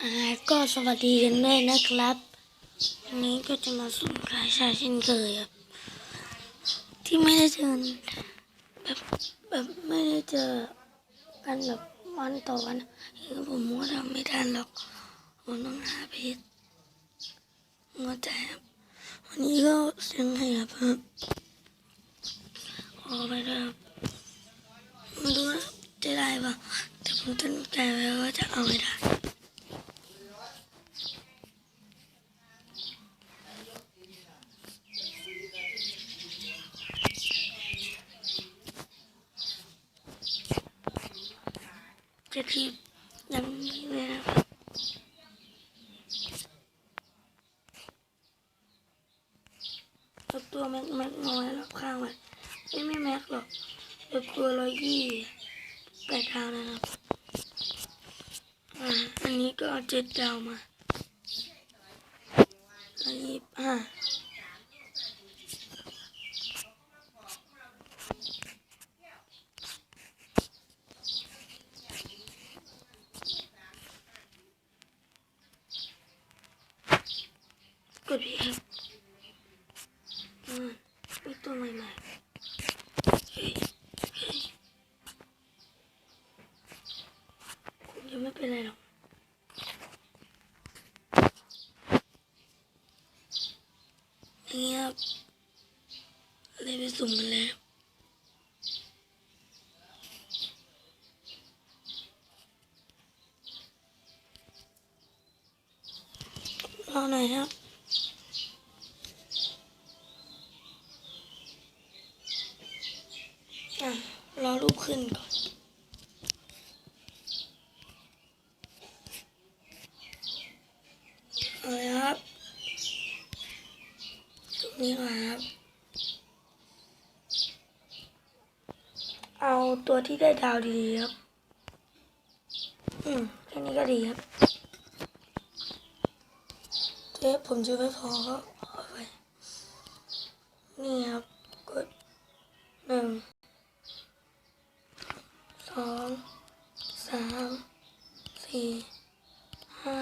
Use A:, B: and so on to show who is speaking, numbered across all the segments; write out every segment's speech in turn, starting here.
A: ก็สวัสดีกันด้วยนะครับวันนี้ก็จะมาส่งรายชาเช่นเคยครับ ที่ไม่ได้เจอแบบแบบไม่ได้เจอกันแบบวันต่อวันเองผมก็ทำไม่ทันหรอกผมต้องหาเพจหัวใจครับวันนี้ก็เสียงให้ครับขอไปครับไม่รู้นะจะได้ปะแต่ผมตั้งใจไว้ว่าจะเอาให้ได้ จะทีบอย่างนี้เลยนะครับตัวแม็กแม็กน้อยรอบข้างไว้ไม่ไม่แม็กหรอกเอาตัวร้อยยี่แปดดาวนะครับ อ่า อันนี้ก็เจ็ดดาวมาร้อยยี่สิบห้า ก ดพี่ครับอืมมีตัวใหม่ๆเฮ้ยเฮ้ยคุณยังไม่เป็นไรหรอกอย่างเงี้ยครับเลยไปสุ่มกันเลยครับรอหน่อยครับ อะรอรูปขึ้นก่อนเอาเลยครับตรงนี้ครับ เอาตัวที่ได้ดาวดีๆครับ อืมแค่นี้ก็ดีครับเทปผมจะไม่พอก็เอาไป นี่ครับ กดหนึ่ง สองสามสี่ห้า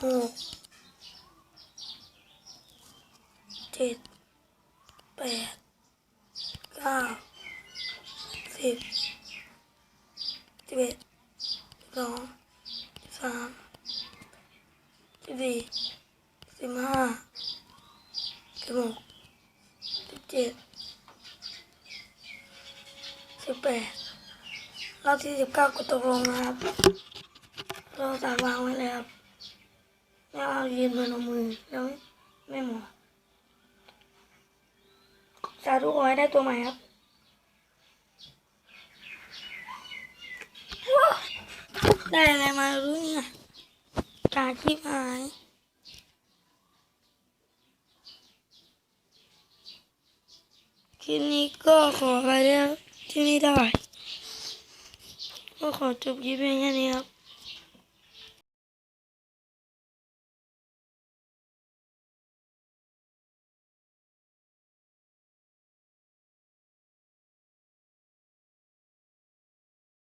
A: ห กเจ็ดแปดเก้าสิบสิบเอ็ดสิบสองสามสิบสี่สิบห้าสิบหกสิบเจ็ดสิบแปดรอบที่สิบเก้ากดตกลงนะครับเราสามวางไว้เลยครับ แล้วเอายืนบนเอามือแล้วไม่หมอสาธุขอให้ได้ตัวใหม่ครับได้อะไรมารู้เนี่ยกาชิบหายคลิปนี้ก็ขอไปแล้วที่ไม่ได้ก็ขอจบคลิปเพียงแค่นี้ครับ